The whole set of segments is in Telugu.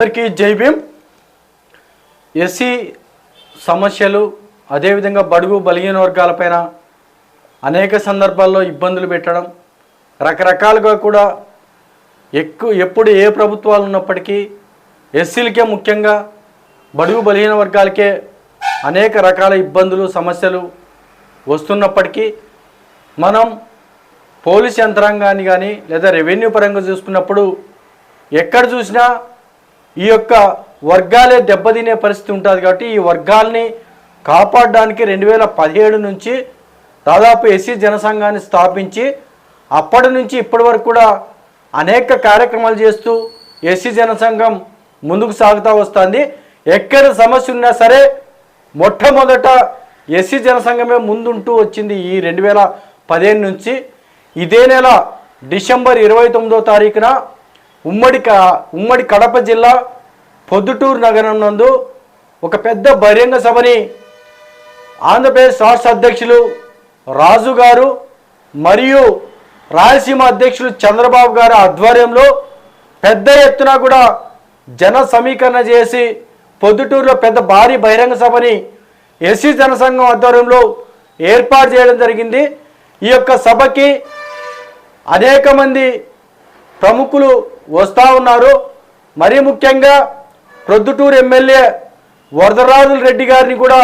అందరికీ జై భీమ్. ఎస్సీ సమస్యలు అదేవిధంగా బడుగు బలిగిన వర్గాలపైన అనేక సందర్భాల్లో ఇబ్బందులు పెట్టడం రకరకాలుగా కూడా ఎక్కువ ఎప్పుడు ఏ ప్రభుత్వాలు ఉన్నప్పటికీ ఎస్సీలకే ముఖ్యంగా బడుగు బలిహీన వర్గాలకే అనేక రకాల ఇబ్బందులు సమస్యలు వస్తున్నప్పటికీ మనం పోలీస్ యంత్రాంగాన్ని కానీ లేదా రెవెన్యూ పరంగా చూసుకున్నప్పుడు ఎక్కడ చూసినా ఈ యొక్క వర్గాలే దెబ్బతినే పరిస్థితి ఉంటుంది కాబట్టి ఈ వర్గాల్ని కాపాడడానికి రెండు వేల పదిహేడు నుంచి దాదాపు ఎస్సీ జనసంఘాన్ని స్థాపించి అప్పటి నుంచి ఇప్పటి వరకు కూడా అనేక కార్యక్రమాలు చేస్తూ ఎస్సీ జనసంఘం ముందుకు సాగుతూ వస్తుంది. ఎక్కడ సమస్య ఉన్నా సరే మొట్టమొదట ఎస్సీ జనసంఘమే ముందుంటూ వచ్చింది ఈ రెండు వేల పదిహేను నుంచి. ఇదే నెల డిసెంబర్ ఇరవై తొమ్మిదో తారీఖున ఉమ్మడి ఉమ్మడి కడప జిల్లా పొద్దుటూరు నగరం నందు ఒక పెద్ద బహిరంగ సభని ఆంధ్రప్రదేశ్ రాష్ట్ర అధ్యక్షులు రాజు గారు మరియు రాయలసీమ అధ్యక్షులు చంద్రబాబు గారి ఆధ్వర్యంలో పెద్ద ఎత్తున కూడా జన సమీకరణ చేసి పొద్దుటూరులో పెద్ద భారీ బహిరంగ సభని ఎస్సీ జనసంఘం ఆధ్వర్యంలో ఏర్పాటు చేయడం జరిగింది. ఈ యొక్క సభకి అనేక మంది ప్రముఖులు వస్తూ ఉన్నారు. మరీ ముఖ్యంగా ప్రొద్దుటూరు ఎమ్మెల్యే వరదరాజుల రెడ్డి గారిని కూడా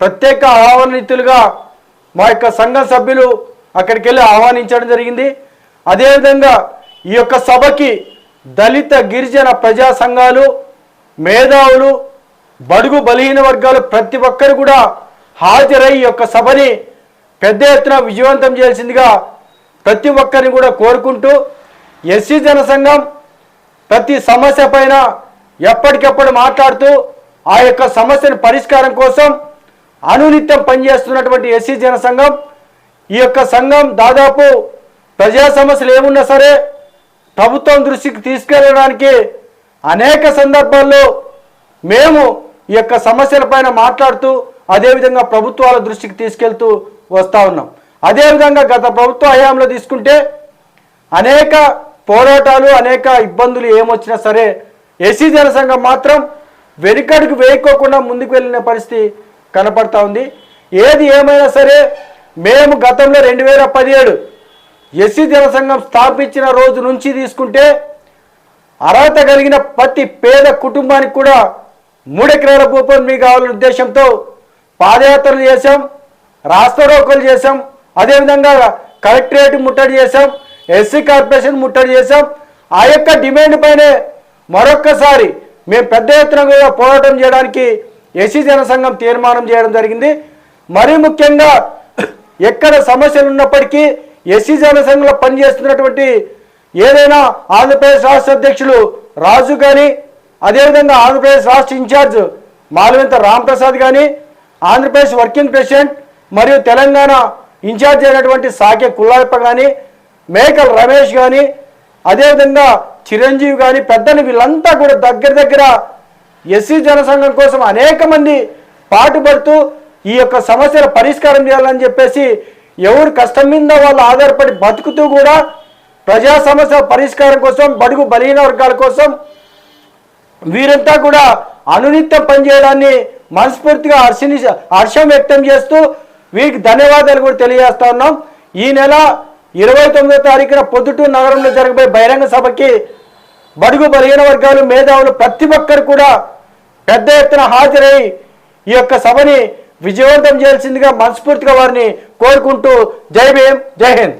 ప్రత్యేక ఆహ్వానితులుగా మా యొక్క సంఘ సభ్యులు అక్కడికి వెళ్ళి ఆహ్వానించడం జరిగింది. అదేవిధంగా ఈ యొక్క సభకి దళిత గిరిజన ప్రజా సంఘాలు మేధావులు బడుగు బలహీన వర్గాలు ప్రతి ఒక్కరు కూడా హాజరై ఈ యొక్క సభని పెద్ద ఎత్తున విజయవంతం చేయాల్సిందిగా ప్రతి ఒక్కరిని కూడా కోరుకుంటూ ఎస్సీ జనసంఘం ప్రతి సమస్య పైన ఎప్పటికప్పుడు మాట్లాడుతూ ఆ యొక్క సమస్యను పరిష్కారం కోసం అనునిత్యం పనిచేస్తున్నటువంటి ఎస్సీ జనసంఘం ఈ యొక్క సంఘం దాదాపు ప్రజా సమస్యలు ఏమున్నా సరే ప్రభుత్వం దృష్టికి తీసుకెళ్ళడానికి అనేక సందర్భాల్లో మేము ఈ యొక్క సమస్యలపైన మాట్లాడుతూ అదేవిధంగా ప్రభుత్వాల దృష్టికి తీసుకెళ్తూ వస్తూ ఉన్నాం. అదేవిధంగా గత ప్రభుత్వ హయాంలో తీసుకుంటే అనేక పోరాటాలు అనేక ఇబ్బందులు ఏమొచ్చినా సరే ఎస్సీ జనసంఘం మాత్రం వెనుకడుగు వేయకోకుండా ముందుకు వెళ్ళిన పరిస్థితి కనపడతా ఉంది. ఏది ఏమైనా సరే మేము గతంలో రెండు వేల పదిహేడు ఎస్సీ జనసంఘం స్థాపించిన రోజు నుంచి తీసుకుంటే అర్హత కలిగిన ప్రతి పేద కుటుంబానికి కూడా మూడెకరాల మీ కావాలనే ఉద్దేశంతో పాదయాత్రలు చేశాం రాస్తారోకలు చేశాం అదేవిధంగా కలెక్టరేట్ ముట్టడి చేశాం ఎస్సీ కార్పొరేషన్ ముట్టడి చేశాం. ఆ యొక్క డిమాండ్ పైనే మరొక్కసారి మేము పెద్ద ఎత్తున పోరాటం చేయడానికి ఎస్సీ జనసంఘం తీర్మానం చేయడం జరిగింది. మరీ ముఖ్యంగా ఎక్కడ సమస్యలు ఉన్నప్పటికీ ఎస్సీ జనసంఘంలో పనిచేస్తున్నటువంటి ఏదైనా ఆంధ్రప్రదేశ్ రాష్ట్ర అధ్యక్షులు రాజు కానీ అదేవిధంగా ఆంధ్రప్రదేశ్ రాష్ట్ర ఇన్ఛార్జ్ మాలవింత రాంప్రసాద్ కానీ ఆంధ్రప్రదేశ్ వర్కింగ్ ప్రెసిడెంట్ మరియు తెలంగాణ ఇన్ఛార్జ్ అయినటువంటి సాకే కుల్లాయప్ప కానీ మేకల రమేష్ కానీ అదేవిధంగా చిరంజీవి కానీ పెద్దలు వీళ్ళంతా కూడా దగ్గర దగ్గర ఎస్సీ జనసంఘం కోసం అనేక మంది పాటుపడుతూ ఈ యొక్క సమస్యల పరిష్కారం చేయాలని చెప్పేసి ఎవరు కష్టం మీద వాళ్ళు ఆధారపడి బతుకుతూ కూడా ప్రజా సమస్యల పరిష్కారం కోసం బడుగు బలహీన వర్గాల కోసం వీరంతా కూడా అనునిత్యం పనిచేయడాన్ని మనస్ఫూర్తిగా హర్షని హర్షం వ్యక్తం చేస్తూ వీరికి ధన్యవాదాలు కూడా తెలియజేస్తా ఉన్నాం. ఈ నెల ఇరవై తొమ్మిదో తారీఖున పొద్దుటూరు నగరంలో జరగబోయే బహిరంగ సభకి బడుగు బలహీన వర్గాలు మేధావులు ప్రతి ఒక్కరు కూడా పెద్ద ఎత్తున హాజరై ఈ యొక్క సభని విజయవంతం చేయాల్సిందిగా మనస్ఫూర్తిగా వారిని కోరుకుంటూ జై భీం జై హింద్.